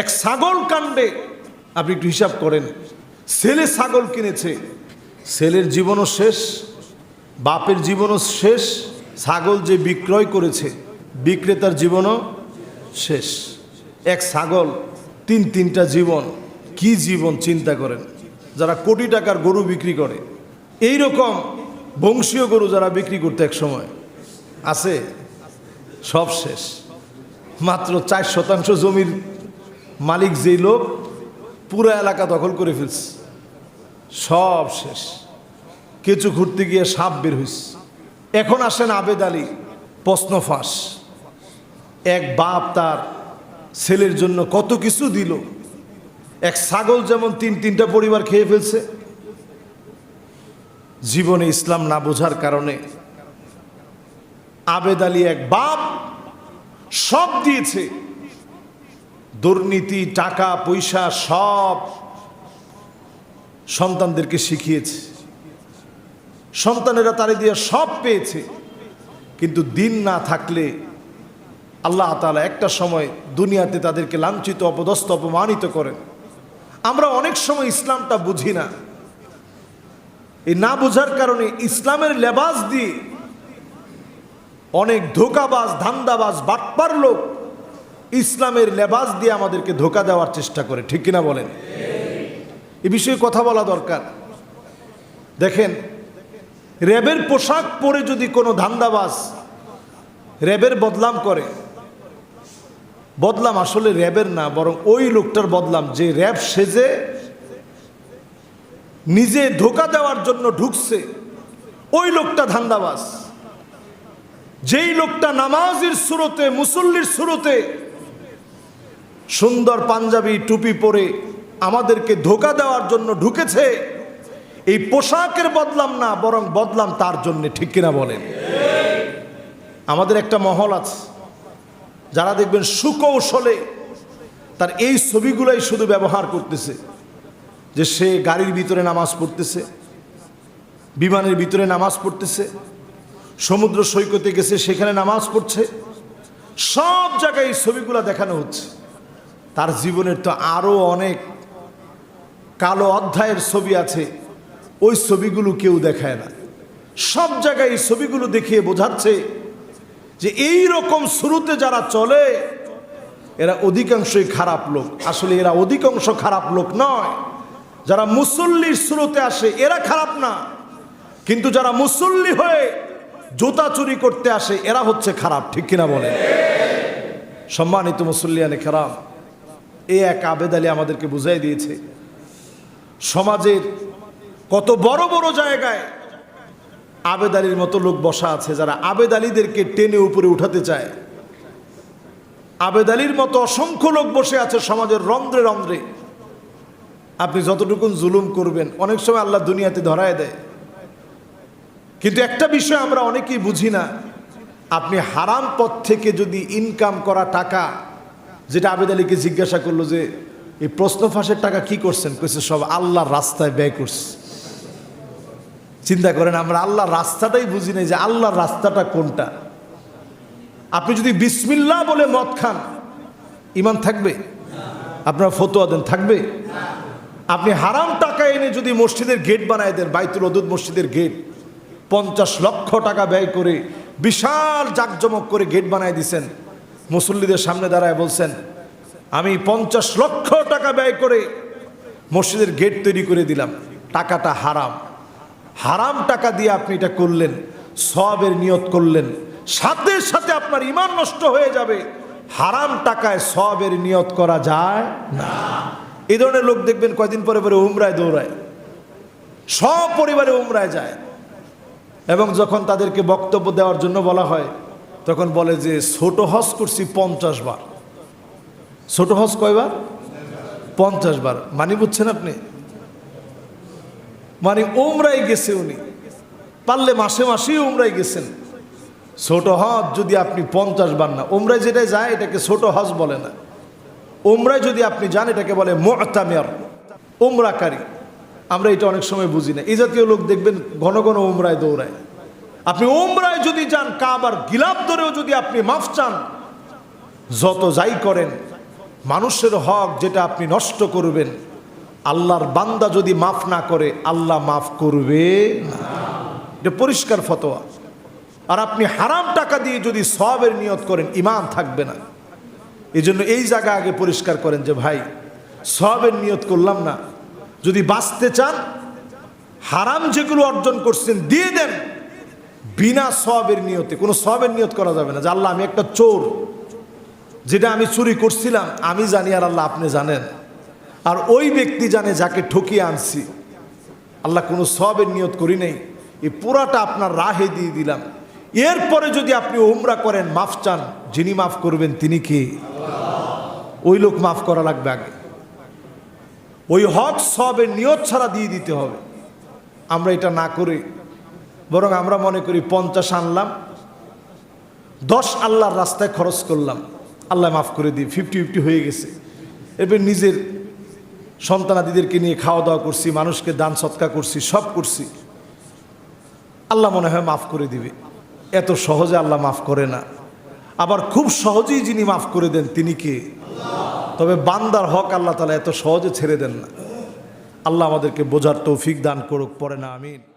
এক ছাগল কাণ্ডে। আপনি একটু হিসাব করেন। ছেলে ছাগল কিনেছে। ছেলের জীবনও শেষ, বাপের জীবনও শেষ, ছাগল যে বিক্রয় করেছে, বিক্রেতার জীবনও শেষ। এক ছাগল, তিন তিনটা জীবন, কি জীবন চিন্তা করেন? যারা কোটি টাকার গরু বিক্রি করে এই রকম বংশীয় গরু যারা বিক্রি করতে এক সময়, আছে, সব শেষ। মাত্র চার শতাংশ জমির মালিক যেই লোক, পুরো এলাকা দখল করে ফেলছে। সব শেষ। কিছু ঘুরতে গিয়ে সাপ বের হয়েছে এখন আসেন আবেদ আলী, প্রশ্ন ফাঁস। এক বাপ তার ছেলের জন্য কত কিছু দিল। এক ছাগল যেমন তিন, তিনটা পরিবার খেয়ে ফেলছে। জীবনে ইসলাম না বোঝার কারণে আবেদ আলী এক বাপ সব দিয়েছে। দুর্নীতি, টাকা, পয়সা সব সন্তানদেরকে শিখিয়েছে। সন্তানেরা তারে দিয়ে সব পেয়েছে। কিন্তু দিন না থাকলে আল্লাহ তালা একটা সময় দুনিয়াতে তাদেরকে লাঞ্ছিত, অপদস্থ, অপমানিত করেন। আমরা অনেক সময় ইসলামটা বুঝি না। এই না বোঝার কারণে ইসলামের লেবাস দিয়ে অনেক ধোকাবাজ, ধান্দাবাজ, বাটপার লোক ইসলামের লেবাস দিয়ে আমাদেরকে ধোকা দেওয়ার চেষ্টা করে, ঠিক কিনা বলেন? এ বিষয়ে কথা বলা দরকার। দেখেন, র্যাবের পোশাক পরে যদি কোনো ধান্দাবাজ র্যাবের বদলাম করে, বদলাম আসলে র্যাবের না, বরং ওই লোকটার বদলাম, যে র্যাব সেজে নিজে ধোকা দেওয়ার জন্য ঢুকছে, ওই লোকটা ধান্দাবাজ। যেই লোকটা নামাজের সুরতে, মুসল্লির সুরতে সুন্দর পাঞ্জাবি, টুপি পরে আমাদেরকে ধোকা দেওয়ার জন্য ঢুকেছে। এই পোশাকের বদলাম না, বরং বদলাম তার জন্য, ঠিক কিনা বলেন? আমাদের একটা মহল আছে, যারা দেখবেন সুকৌশলে তার এই ছবিগুলাই শুধু ব্যবহার করতেছে, যে সে গাড়ির ভিতরে নামাজ পড়তেছে, বিমানের ভিতরে নামাজ পড়তেছে, সমুদ্র সৈকতে গেছে, সেখানে নামাজ পড়ছে, সব জায়গায় এই ছবিগুলো দেখানো হচ্ছে। তার জীবনের তো আরও অনেক কালো অধ্যায়ের ছবি আছে। ওই ছবিগুলো কেউ দেখায় না। সব জায়গায় এই ছবিগুলো দেখিয়ে বোঝাচ্ছে যে এই রকম শুরুতে যারা চলে, এরা অধিকাংশই খারাপ লোক। আসলে এরা অধিকাংশ খারাপ লোক নয়। যারা মুসল্লির শুরুতে আসে, এরা খারাপ না। কিন্তু যারা মুসল্লি হয়ে জুতা চুরি করতে আসে, এরা হচ্ছে খারাপ। ঠিক কিনা বলে সম্মানিত মুসল্লিয়ানে খারাপ এ এক আবেদ আলী আমাদেরকে বুঝাই দিয়েছে। সমাজের কত বড় বড় জায়গায় আবেদ আলীর মতো লোক বসা আছে যারা আবেদ আলীদেরকে টেনে উপরে উঠাতে চায়। আবেদ আলীর মতো অসংখ্য লোক বসে আছে সমাজের রন্ধ্রে রন্ধ্রে। আপনি যতটুকুন জুলুম করবেন, অনেক সময় আল্লাহ দুনিয়াতে ধরায় দেয়। কিন্তু একটা বিষয় আমরা অনেকেই বুঝি না, আপনি হারাম পথ থেকে যদি ইনকাম করা টাকা যেটা আবেদ আলীকে জিজ্ঞাসা করল যে, এই প্রশ্ন ফাঁসের টাকা কি করছেন? কইছে, সব আল্লাহর রাস্তায় ব্যয় করছে। চিন্তা করেন, আমরা আল্লাহর রাস্তাটাই বুঝি নাই যে আল্লাহর রাস্তাটা কোনটা। আপনি যদি বিসমিল্লাহ বলে মদ খান, ইমান থাকবে? আপনার ফতোয়া দেন, থাকবে? আপনি হারাম টাকা এনে যদি মসজিদের গেট বানায় দেন, বাইতুল অদুদ মসজিদের গেট, পঞ্চাশ লক্ষ টাকা ব্যয় করে বিশাল জাকজমক করে গেট বানায় দিছেন মুসল্লিদের সামনে দাঁড়ায় বলছেন, আমি পঞ্চাশ লক্ষ টাকা ব্যয় করে মসজিদের গেট তৈরি করে দিলাম। টাকাটা হারাম। হারাম টাকা দিয়ে আপনি এটা করলেন সবের নিয়ত করলেন, সাথে সাথে আপনার ইমান নষ্ট হয়ে যাবে। হারাম টাকায় সবের নিয়ত করা যায় না। এই ধরনের লোক দেখবেন কয়দিন পরে পরে উমরায় দৌড়ায়। সব পরিবারে উমরায় যায়। এবং যখন তাদেরকে বক্তব্য দেওয়ার জন্য বলা হয় তখন বলে যে ছোট হজ করছি পঞ্চাশ বার। ছোট হজ কয়বার? পঞ্চাশ বার। মানি বুঝছেন আপনি? মানে ওমরাই গেছে উনি। পারলে মাসে মাসেই ওমরাই গেছেন। ছোট হজ যদি আপনি পঞ্চাশ বার না ওমরাই যেটাই যায় এটাকে ছোট হজ বলে না। ওমরায় যদি আপনি যান, এটাকে বলে মোহতামিয়ার ওমরাকারী আমরা এটা অনেক সময় বুঝি না। এই জাতীয় লোক দেখবেন ঘন ঘন ওমরায় দৌড়ায়। আপনি ওমরায় যদি যান, কাবার গিলাপ ধরেও যদি আপনি মাফ চান, যত যাই করেন, মানুষের হক যেটা আপনি নষ্ট করবেন, আল্লাহর বান্দা যদি মাফ না করে, আল্লাহ মাফ করবে এটা পরিষ্কার ফতোয়া। আর আপনি হারাম টাকা দিয়ে যদি সবের নিয়ত করেন ইমান থাকবে না। এই জন্য এই জায়গা আগে পরিষ্কার করেন যে, ভাই সবের নিয়ত করলাম না। যদি বাঁচতে চান, হারাম যেগুলো অর্জন করছেন, দিয়ে দেন। বিনা সবের নিয়তে, কোনো সবের নিয়ত করা যাবে না যে, আল্লাহ, আমি একটা চোর, যেটা আমি চুরি করছিলাম, আমি জানি আর আল্লাহ আপনি জানেন। আর ওই ব্যক্তি জানে, যাকে ঠকিয়ে আনছি, আল্লাহ কোনো সবের নিয়ত করি নেই, এই পুরাটা আপনার রাহে দিয়ে দিলাম। এরপরে যদি আপনি উমরা করেন, মাফ চান, যিনি মাফ করবেন তিনি কি? ওই লোক মাফ করা লাগবে আগে। ওই হক সবের নিয়ত ছাড়া দিয়ে দিতে হবে। আমরা এটা না করে বরং আমরা মনে করি পঞ্চাশ আনলাম, দশ আল্লাহর রাস্তায় খরচ করলাম। আল্লাহ মাফ করে দিই ফিফটি ফিফটি হয়ে গেছে। এবার নিজের সন্তানাদিদেরকে নিয়ে খাওয়া দাওয়া করছি, মানুষকে দান সৎকা করছি, সব করছি। আল্লাহ মনে হয় মাফ করে দিবে। এত সহজে আল্লাহ মাফ করে না। আবার খুব সহজেই যিনি মাফ করে দেন, তিনি কে? তবে বান্দার হক আল্লাহ তালা এত সহজে ছেড়ে দেন না। আল্লাহ আমাদেরকে বোঝার তৌফিক দান করুক পরে না, আমিন।